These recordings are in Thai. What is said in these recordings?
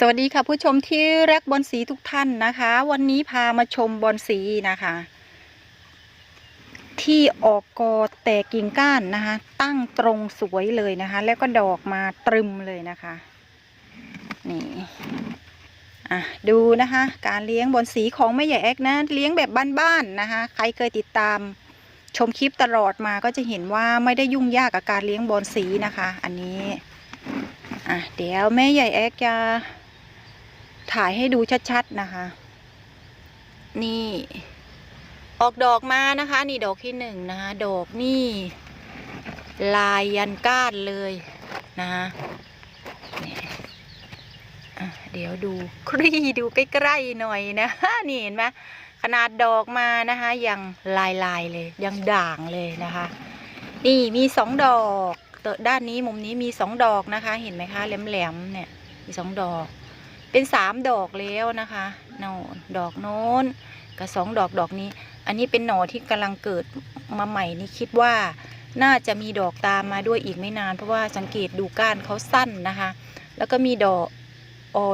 สวัสดีค่ะผู้ชมที่รักบอลสีทุกท่านนะคะ วันนี้พามาชมบอลสีนะคะ ที่ออกกอแตกกิ่งก้านนะคะ ตั้งตรงสวยเลยนะคะ แล้วก็ดอกมาตรึมเลยนะคะนี่อะดูนะคะ การเลี้ยงบอลสีของแม่ใหญ่แอกนะเลี้ยงแบบบ้านๆนะคะ ใครเคยติดตามชมคลิปตลอดมาก็จะเห็นว่าไม่ได้ยุ่งยากกับการเลี้ยงบอลสีนะคะ อันนี้อะเดี๋ยวแม่ใหญ่แอกจะ ถ่ายให้ดูชัดๆนะคะ นี่ ออกดอกมานะคะ นี่ดอกที่หนึ่งนะคะดอกนี่ ลายยันก้านเลยนะคะเดี๋ยวดูครีดูใกล้ๆหน่อยนะนี่เห็นไหมขนาดดอกมานะคะยังลายลายเลย ยังด่างเลยนะคะ นี่มีสองดอกด้านนี้มุมนี้มีสองดอกนะคะ เห็นไหมคะแหลมๆเนี่ย มีสองดอก เป็นสามดอกแล้วนะคะโน่นดอกโน้นกับสองดอกดอกนี้ อันนี้เป็นหน่อที่กำลังเกิดมาใหม่นี่คิดว่าน่าจะมีดอกตามมาด้วยอีกไม่นาน เพราะว่าสังเกตดูก้านเขาสั้นนะคะ แล้วก็มีดอกออ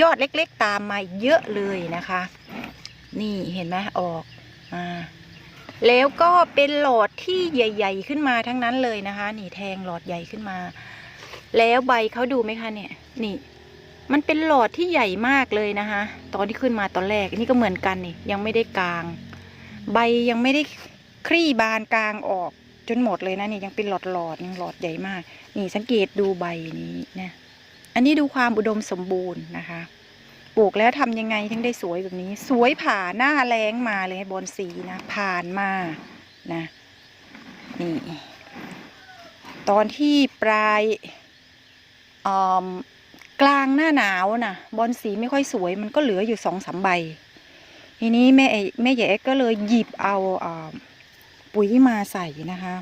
ยอดเล็กๆตามมาเยอะเลยนะคะ นี่เห็นไหมออกมาแล้วก็เป็นหลอดที่ใหญ่ ๆ ขึ้นมาทั้งนั้นเลยนะคะ นี่แทงหลอดใหญ่ขึ้นมา แล้วใบเขาดูไหมคะเนี่ยนี่ มันเป็นหลอดที่ใหญ่มากเลยนะคะ ตอนที่ขึ้นมาตอนแรกนี่ก็เหมือนกันนี่ยังไม่ได้กลาง ใบยังไม่ได้คลี่บานกลางออกจนหมดเลยนะนี่ยังเป็นหลอดหลอดยังหลอดใหญ่มาก นี่สังเกตดูใบนี้นะอันนี้ดูความอุดมสมบูรณ์นะคะ ปลูกแล้วทำยังไงถึงได้สวยแบบนี้ สวยผ่าหน้าแรงมาเลยบนสีนะ ผ่านมานะนี่ตอนที่ปลายอ่อม กลางหน้าหนาวน่ะ บอลสีไม่ค่อยสวย มันก็เหลืออยู่สองสามใบ ทีนี้แม่เอแม่ใหญ่เอกก็เลยหยิบเอาอ่าปุ๋ยมาใส่นะคะ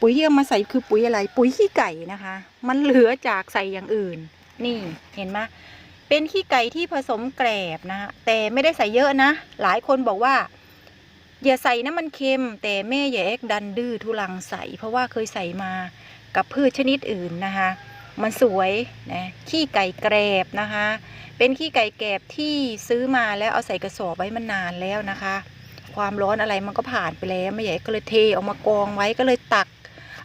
ปุ๋ยที่เอามาใส่คือปุ๋ยอะไร ปุ๋ยขี้ไก่นะคะ มันเหลือจากใส่อย่างอื่น นี่เห็นไหมเป็นขี้ไก่ที่ผสมแกลบนะะแต่ไม่ได้ใส่เยอะนะ หลายคนบอกว่า อย่าใส่น้ำมันเค็ม แต่แม่ใหญ่เอกดันดื้อทุลังใส่ เพราะว่าเคยใส่มากับพืชชนิดอื่นนะคะ มันสวยนะขี้ไก่แกรบนะคะ เป็นขี้ไก่แกรบที่ซื้อมาแล้วเอาใส่กระสอบไว้มันนานแล้วนะคะ ความร้อนอะไรมันก็ผ่านไปแล้วไม่ใหญ่ก็เลยเทออกมากองไว้ก็เลยตัก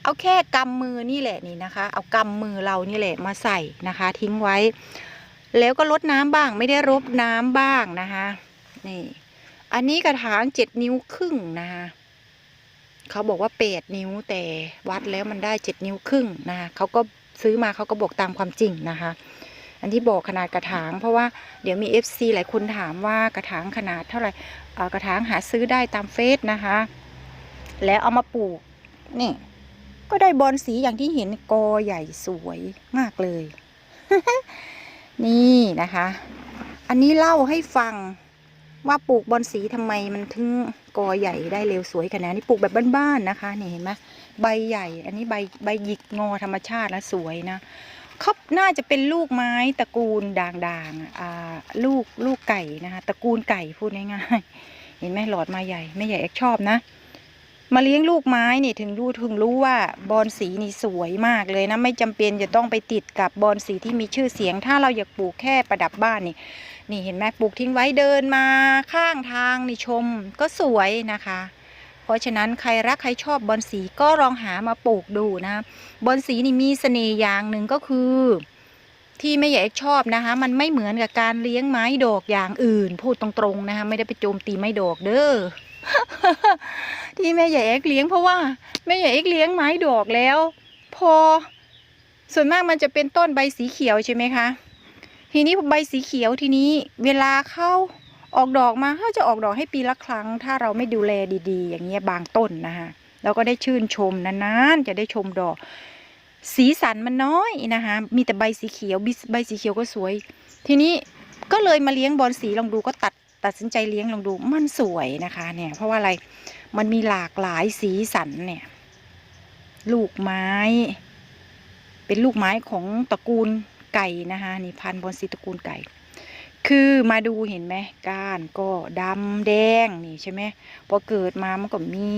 เอาแค่กำมือนี่แหละนี่นะคะ เอากำมือเรานี่แหละมาใส่นะคะ ทิ้งไว้ แล้วก็ลดน้ำบ้างไม่ได้รบน้ำบ้างนะคะนี่อันนี้กระถางเจ็ดนิ้วครึ่งนะคะเขาบอกว่าแปดนิ้วแต่วัดแล้วมันได้เจ็ดนิ้วครึ่งนะคะเขาก็ ซื้อมาเขาก็บอกตามความจริงนะคะ อันที่บอกขนาดกระถาง เพราะว่าเดี๋ยวมี FC หลายคนถามว่ากระถางขนาดเท่าไหร่กระถางหาซื้อได้ตามเฟซนะคะ แล้วเอามาปลูกนี่ก็ได้บอลสีอย่างที่เห็นกอใหญ่สวยมากเลย นี่นะคะ อันนี้เล่าให้ฟังว่าปลูกบอลสีทำไมมันถึงกอใหญ่ได้เร็วสวยขนาดนี้ปลูกแบบบ้านๆนะคะนี่เห็นไหม ใบใหญ่ อันนี้ใบใบหยิกงอธรรมชาติแล้วสวยนะเขาน่าจะเป็นลูกไม้ตระกูลด่างๆอ่าลูกลูกไก่นะคะตระกูลไก่พูดง่ายๆเห็นไหมหลอดมาใหญ่ไม่ใหญ่แอกชอบนะ มาเลี้ยงลูกไม้นี่ถึงรู้ถึงรู้ว่าบอลสีนี่สวยมากเลยนะ ไม่จำเป็นจะต้องไปติดกับบอลสีที่มีชื่อเสียง ถ้าเราอยากปลูกแค่ประดับบ้านนี่ นี่เห็นไหมปลูกทิ้งไว้เดินมาข้างทางนี่ชมก็สวยนะคะ เพราะฉะนั้นใครรักใครชอบบอลสีก็ลองหามาปลูกดูนะบอลสีนี่มีเสน่ห์อย่างหนึ่งก็คือ ที่ไม่ใหญ่เอกชอบนะคะ มันไม่เหมือนกับการเลี้ยงไม้ดอกอย่างอื่น พูดตรงๆนะคะไม่ได้ไปโจมตีไม้ดอกเด้อที่แม่ใหญ่เอ็กเลี้ยงเพราะว่าแม่ใหญ่เอ็กเลี้ยงไม้ดอกแล้ว พอ ส่วนมากมันจะเป็นต้นใบสีเขียวใช่ไหมคะ ทีนี้ใบสีเขียวทีนี้ เวลาเข้า ออกดอกมาเขาจะออกดอกให้ปีละครั้ง ถ้าเราไม่ดูแลดีๆ อย่างเงี้ยบางต้นนะคะเราก็ได้ชื่นชมนานๆจะได้ชมดอก สีสันมันน้อยนะคะมีแต่ใบสีเขียวใบสีเขียวก็สวย ทีนี้ก็เลยมาเลี้ยงบอลสีลองดูก็ตัดตัดสินใจเลี้ยงลองดูมันสวยนะคะเนี่ยเพราะว่าอะไรมันมีหลากหลายสีสันเนี่ยลูกไม้ เป็นลูกไม้ของตระกูลไก่นะคะนี่พันธุ์บอลสีตระกูลไก่ คือมาดูเห็นไหมก้านก็ดำแดงนี่ใช่ไหมพอเกิดมามันก็มี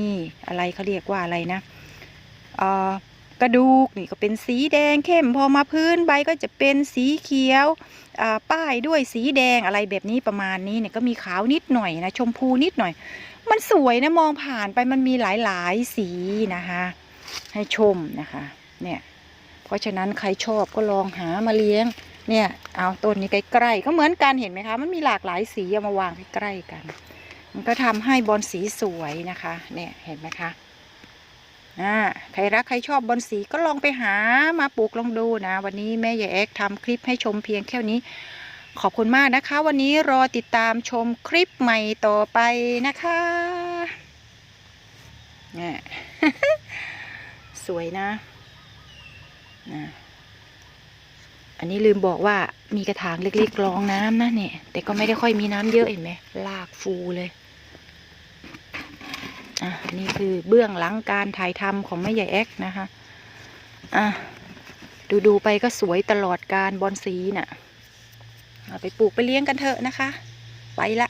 อะไรเขาเรียกว่าอะไรนะเอ่อกระดูกนี่ก็เป็นสีแดงเข้มพอมาพื้นใบก็จะเป็นสีเขียวป้ายด้วยสีแดงอะไรแบบนี้ประมาณนี้เนี่ยก็มีขาวนิดหน่อยนะชมพูนิดหน่อย มันสวยนะมองผ่านไปมันมีหลายๆสีนะคะ ให้ชมนะคะ เนี่ยเพราะฉะนั้นใครชอบก็ลองหามาเลี้ยง เนี่ยเอาต้นนี้ใกล้ๆก็เหมือนกันเห็นไหมคะมันมีหลากหลายสีเอามาวางใกล้ๆกัน มันก็ทำให้บอลสีสวยนะคะเนี่ยเห็นไหมคะอ่าใครรักใครชอบบอลสีก็ลองไปหามาปลูกลองดูนะ วันนี้แม่ยายแอกทำคลิปให้ชมเพียงแค่นี้ ขอบคุณมากนะคะ วันนี้รอติดตามชมคลิปใหม่ต่อไปนะคะเนี่ยสวยนะนะ อันนี้ลืมบอกว่ามีกระถางเล็กๆรองน้ำนะเนี่ย แต่ก็ไม่ได้ค่อยมีน้ำเยอะเห็นไหมลากฟูเลยอะนี่คือเบื้องหลังการถ่ายทำของแม่ใหญ่แอ็กนะคะอะดูดูๆไปก็สวยตลอดการบอนสีน่ะเอาไปปลูกไปเลี้ยงกันเถอะนะคะ ไปละ